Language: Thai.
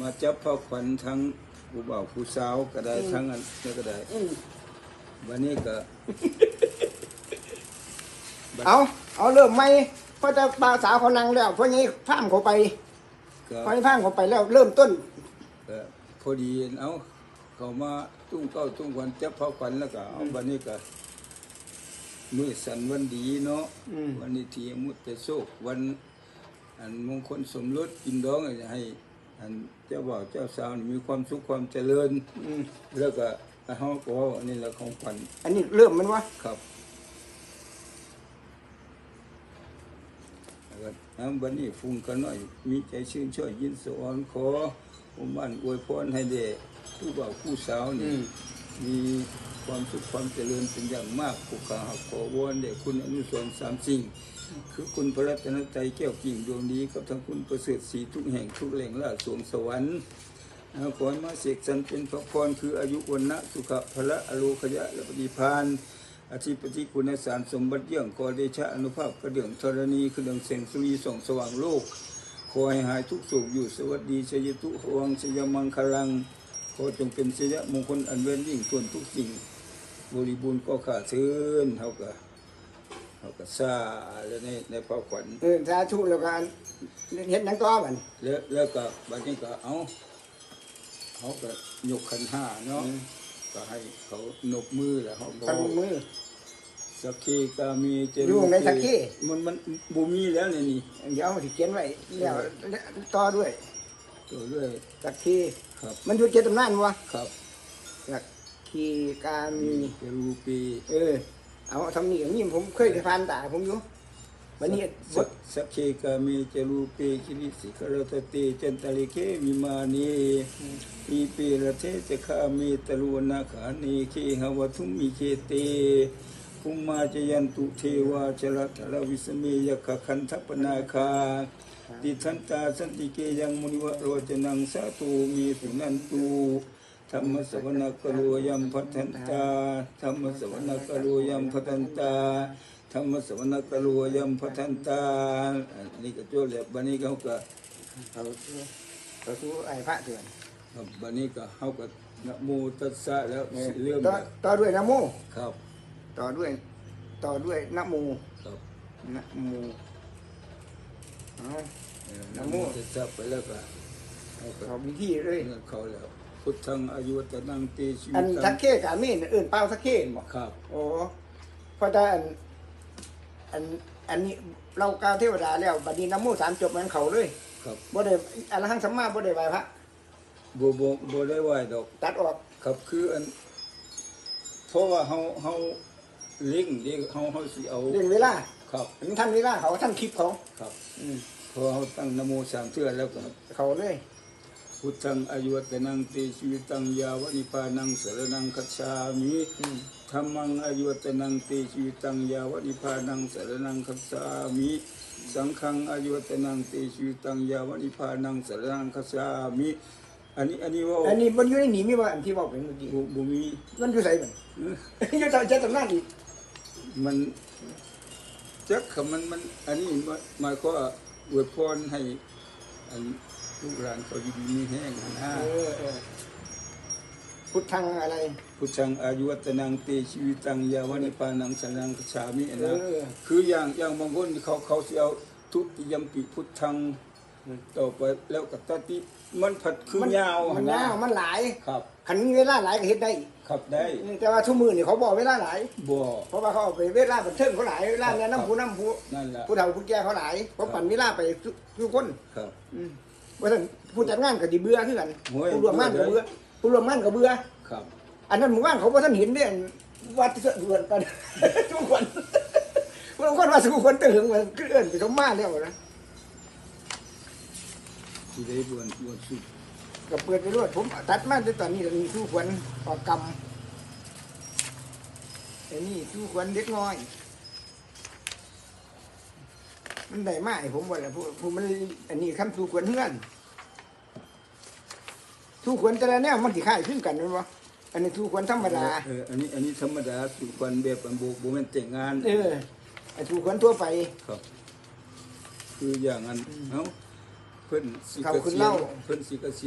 มาจับพ่อขวัญทั้งผู้บ่าวผู้สาวก็ได้ทั้งอันนี้ก็ได้อืมวันนี้ก็ เอาเอาเริ่มไหมเพราะจะปลาสาวเขานั่งแล้วเพราะงี้พามเขาไปก็พอให้พามเขาไปแล้ว เริ่มต้นก็พอดีเอาเขามาตุ้งเก้าตุ้งขวัญจับพ่อขวัญแล้วก็เอาวันนี้ก็มือสันวันดีเนาะอืมวันนี้ที่มุตตะโชควัน อันมงคลสมรสกินดองให้ อันเจ้าบ่าวเจ้าสาวนี่มีความสุขความเจริญ อืมแล้วก็เฮาก็ว่าอันนี้แหละของขวัญอันนี้เริ่มมันวะครับแล้วก็น้ำวันนี้ฟุ้งกันหน่อย มีใจชื่นช่วยยินสวรรค์ขอผมบ้านอวยพรให้เด็กผู้บ่าวผู้สาวนี่มี ความสุขความเจริญเป็นอย่างมากผู้ขาหากขอวอนเด็กคุณอนุสรสามสิ่ง คือคุณพระรัตนตรัยแก้วกิ่งดวงดีกับทั้งคุณประเสริฐสีทุกแห่งทุกแหล่งล่าสวงสวรรค์ขอมาเสกสรรเป็นพระพรคืออายุวันนะสุขะพละอโลคยะและปฏิพานอธิปติคุณสารสมบัติเยี่ยงขอเดชะอนุภาพกระเดื่องธรณีคือเดืองแสงสุรีส่องสว่างโลกขอให้หายทุกโศกอยู่สวัสดีชยตุหวังชยมังคลังขอจงเป็นชยมงคลอันเว้นยิ่งส่วนทุกสิ่ง บริบูรณ์ก็ขาดเชิญเท่ากับเท่ากับซาแล้วในในพระขวัญเออสาธุแล้วก็เห็นหนังต่อมันแล้วแล้วก็บัดนี้ก็เอาเขาก็ยกขันห้าเนาะก็ให้เขานบมือแล้วเขาก็ตั้งมือสักเคกามีเจอยู่ในสักเคมันมันบูมีแล้วเนี่ยนี่เดี๋ยวเอาสิเขียนไว้แล้วต่อด้วยตัวเรื่อยสักคีครับ มันอยู่เจตำนานวะครับสัก คีกามีเจรูปีเออ เอาทำนี่อย่างนี้ผมเคยผ่านตาผมอยู่วันนี้บสัทกสักเคกามีเจรูปีคิริสิกรตเตจันตลิเควิมานีอีปีระเทจะคามีตรุวนาขานีเคหวทุมมีเคเตภูมิมาจยันตุเทวาจรัตระวิสเมยกขันทัปนาคาติทันตาสันติเกยังมุนิวะโรจนังสาตูมีสุนันตุ ธรรมสวนาคโรยัมพัทันตาธรรมสวนาคโรยัมพัทันตาธรรมสวนาคโรยัมพัทันตาอันนี้ก็โจทย์แล้วบันนี้เขาก็เขาเขาสู้ไอ้พระเถื่อนบันนี้ก็เขาก็นะโมตัสสะแล้วเริ่มต่อแล้วต่อด้วยนะโมครับ ต่อด้วยต่อด้วยนะโมครับนะโมอาเอนะโมโมตัสสะไปแล้วก็เขาก็เขามีที่เลยเขาแล้ว พุทธังอายุวัตนังเตชีอันวิสัตักงเคกามีนเอื่นเปล่าสักเคบอกครับ โอ้เพราะถ้าอันอันอันนี้เรากล่าวเทวดาแล้วบัดนี้นะโมสามจบเหมือนเขาเลยครับบ่ได้อรหังสัมมาบ่ได้ไหวพระโบโบโบได้ไหวดอก ตัดออก ครับคืออัน เพราะว่าเฮาเฮาเลิงเด้เฮาเฮาสิเอาเรื่องเวลาครับอันนี้ท่านเวลาเขาท่านคลิปเขา ครับอืม พอเฮาตั้งนะโมสามเทื่อแล้วก็เขาเลย พุทธังอายุวัตนังเตชีวิตังยาวนิพานังสรนังคัจฉามิอืมธรรมังอายุวัตนังเตชีวิตังยาวนิพานังสรนังคัจฉามิสังฆังอายุวัตนังเตชีวิตังยาวนิพานังสรนังคัจฉามิอันนี้อันนี้ว่าอันนี้มันอยู่ในหนีมีว่าอันที่บอกเป็นเมื่อกี้บุบุมีมันอยู่ใส่มันอยู่ต่อเจตำนานอีกมันจักคำมันมัน อันนี้มาหมายก็อวยพรให้อัน ลูกหลานเขาอยู่ดีมีแห้งนะเออเออพุทธังอะไร พุทธังอายุวัตนังเตชีวิตังยาวนิพานังสนังคชามิเอนะอ คืออย่างอย่างบางคนเขาเขาสิเอาทุติยมปิพุทธังต่อไปแล้วก็ตติมันผัดคือมันยาวมันนะยาวมันหลายครับ ขันมีเวลาหลายก็เฮ็ดได้ ครับได้แต่ว่าทุกมือนี่เขาบอกเวลาหลาย บ่เพราะว่าเขาเอาไปเวลาบันเทิงเขาหลายเวลาเนี่ยน้ำผู้น้ำผู้นั่นแหละผู้เฒ่าผู้แก่เขาหลายเขาปั่นเวลาไปทุกทุกคนครับ อืม ว่าท่านผู้จัดงานก็ดีเบื่อคือกันโอ้ย ผู้ร่วมงานก็เบื่อผู้ร่วมงานก็เบื่อครับ อันนั้นหมู่บ้านเขาบ่ท่านเห็นเด้วัดเสือด่วนกัน ทุกคนบางคนว่าสุคนตื่นมันคือเอิ้นไปสมมาแล้วนะสิได้บวนบวนสุดก็เปิดไปรวดผมตัดมาแต่ตอนนี้ก็มีทุกคนออกกรรมไอ้นี่ทุกคนเล็กน้อย มันได้มาให้ผมว่าแหละผู้ผู้มันอันนี้คำทุกคนเฮือนทุกคนแต่ละแนวมันสิคล้ายคลึงกันแม่นบ่อันนี้ทุกคนธรรมดาเอออันนี้อันนี้ธรรมดาสุขวันแบบอันโบโบแม่นแต่งงานเออไอ้ทุกคนทั่วไปครับ คืออย่างนั้นเอ้าเพิ่นสิเขาเกขึ้นษียเหล้าณเพิ่นสิเกษียณ